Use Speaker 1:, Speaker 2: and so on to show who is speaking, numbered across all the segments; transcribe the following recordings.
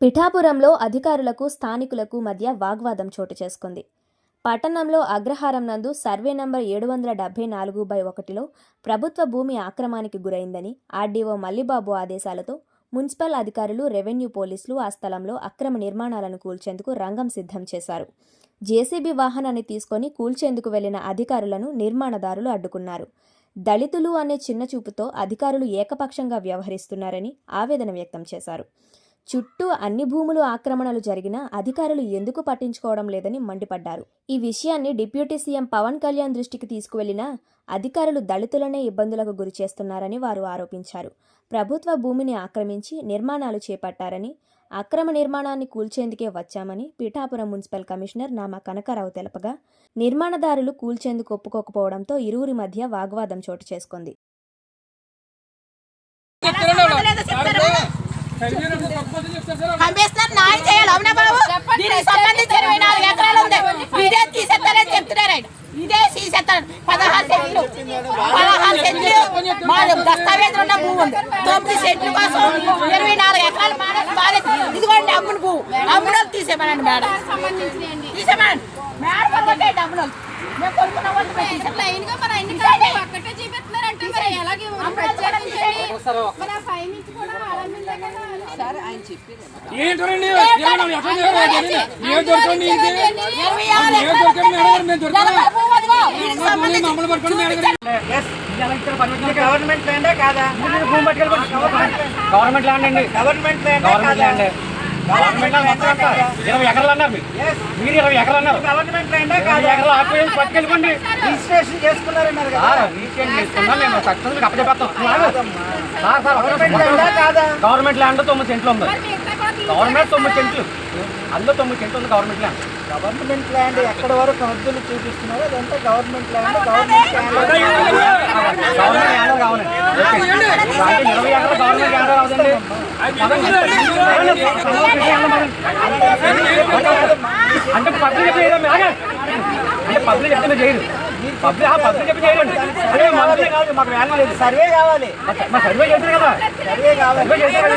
Speaker 1: పిఠాపురంలో అధికారులకు స్థానికులకు మధ్య వాగ్వాదం చోటు చేసుకుంది. పట్టణంలో అగ్రహారం నందు సర్వే నంబర్ ఏడు వందల డెబ్బై నాలుగు బై ఒకటిలో ప్రభుత్వ భూమి ఆక్రమానికి గురైందని ఆర్డీఓ మల్లిబాబు ఆదేశాలతో మున్సిపల్ అధికారులు రెవెన్యూ పోలీసులు ఆ స్థలంలో అక్రమ నిర్మాణాలను కూల్చేందుకు రంగం సిద్ధం చేశారు. జేసీబీ వాహనాన్ని తీసుకొని కూల్చేందుకు వెళ్ళిన అధికారులను నిర్మాణదారులు అడ్డుకున్నారు. దళితులు అనే చిన్నచూపుతో అధికారులు ఏకపక్షంగా వ్యవహరిస్తున్నారని ఆవేదన వ్యక్తం చేశారు. చుట్టూ అన్ని భూములు ఆక్రమణలు జరిగినా అధికారులు ఎందుకు పట్టించుకోవడం లేదని మండిపడ్డారు. ఈ విషయాన్ని డిప్యూటీ సీఎం పవన్ కళ్యాణ్ దృష్టికి తీసుకువెళ్ళినా అధికారులు దళితులనే ఇబ్బందులకు గురి చేస్తున్నారని వారు ఆరోపించారు. ప్రభుత్వ భూమిని ఆక్రమించి నిర్మాణాలు చేపట్టారని అక్రమ నిర్మాణాన్ని కూల్చేందుకే వచ్చామని పీఠాపురం మున్సిపల్ కమిషనర్ నామా కనకారావు తెలపగా నిర్మాణదారులు కూల్చేందుకు ఒప్పుకోకపోవడంతో ఇరువురి మధ్య వాగ్వాదం చోటు చేసుకుంది.
Speaker 2: పంపిస్తున్నారు. న్యాయం చేయాలి. అవునా బాబు? దీనికి సంబంధించి ఇరవై నాలుగు ఎకరాలు ఉంది. ఇదే తీసేస్తారని చెప్తున్నారు ఆయన. ఇదే తీసేస్తారు. పదహారు సెంట్లు. పదహారు సెంట్లు. మా దస్తావేజులు ఉన్న భూమి ఉంది. తొమ్మిది సెంట్లు కోసం ఇరవై నాలుగు ఎకరాలు బాధ ఇదిగోండి అమ్ముడు భూమి. అమ్ముడు తీసేమనండి మేడం. తీసేమనండి మేడం పక్కకే డబ్బులు మేము కొనుక్కున్న వాళ్ళు
Speaker 3: మరి ఒక్కటే చూపిస్తున్నారంటే మరి ఎలాగే మరి పై నుంచి కూడా ఆరంభించే కదా
Speaker 4: ఏంటండి దొరకండి మమ్మల్ని
Speaker 5: గవర్నమెంట్ ల్యాండే కాదా
Speaker 6: గవర్నమెంట్ ల్యాండ్ అండి
Speaker 5: గవర్నమెంట్ ల్యాండే
Speaker 6: గవర్నమెంట్
Speaker 5: కాదా
Speaker 6: ల్యాండ్ ఇరవై ఎకరాలు అన్నారు మీరు. మీరు ఇరవై ఎకరాలు అన్నారు.
Speaker 5: గవర్నమెంట్ ల్యాండే
Speaker 6: ఇరవై
Speaker 5: కాదా.
Speaker 6: ఎకరాలు ఆపేసి పట్టుకెళ్ళిపోండి.
Speaker 5: రిజిస్ట్రేషన్ చేసుకున్నారన్నారు
Speaker 6: ఆ,
Speaker 5: కదా
Speaker 6: రీసెంట్ చేసుకున్నా. మేము సక్సెస్ మీకు అప్పచెప్పేస్తాం సార్ సార్
Speaker 5: గవర్నమెంట్ ల్యాండా కాదా?
Speaker 6: గవర్నమెంట్ ల్యాండ్ తొమ్మిది సెంట్లు ఉంది. గవర్నమెంట్ తొమ్మిది సెంట్లు. అందులో తొమ్మిది సెంట్లు ఉంది గవర్నమెంట్ ల్యాండ్
Speaker 5: గవర్నమెంట్ ల్యాండ్ ఎక్కడ వరకు హద్దులు చూపిస్తున్నారు అదంతా గవర్నమెంట్ ల్యాండ్ గవర్నమెంట్.
Speaker 6: అంటే పబ్లిక్ చేయడం. అంటే పబ్లిక్ చెప్తే చేయరు. పబ్లిక్ పబ్లిక్ చెప్పి చేయరండి. అదే కాదు మాకు వ్యాల్యూ లేదు.
Speaker 5: సర్వే కావాలి.
Speaker 6: మా సర్వే చేశారు కదా.
Speaker 5: సర్వే కావాలి.
Speaker 6: సర్వే చేశారు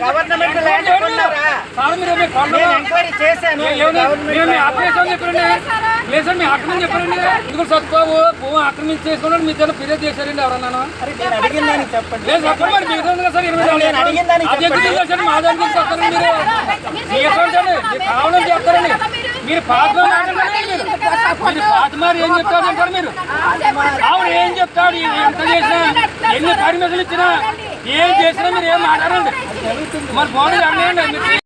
Speaker 5: గవర్నమెంట్ ల్యాండ్ కొన్నారా
Speaker 4: సార్ మీరు మీ కొన్నారు
Speaker 5: నేను ఎంక్వైరీ చేశాను.
Speaker 4: మీరు మీ ఆక్రమించామని చెప్పారండి లేదు సార్ మీ ఆక్రమణ చెప్పారండి ఎందుకు సత్బాబు భూమి ఆక్రమించి చేసుకున్నాడు మీ దగ్గర ఫిర్యాదు చేశారండి ఎవరన్నా?
Speaker 5: అడిగిందని చెప్పండి
Speaker 4: లేదు చెప్పండి మరి కదా సార్. ఇరవై నాలుగు
Speaker 5: అడిగిందని చెప్పండి.
Speaker 4: మా దగ్గర మీరు? మీరు కావాలని చెప్తారండి మీరు? మీరు ఏం చెప్తారు అంటారు మీరు? ఆవిడ ఏం చెప్తాడు? ఎంత చేసినా ఎన్ని పర్మిషన్లు ఇచ్చినా ఏం చేసినా మీరు ఏం మాట్లాడండి మరి బాగుంది అన్నీ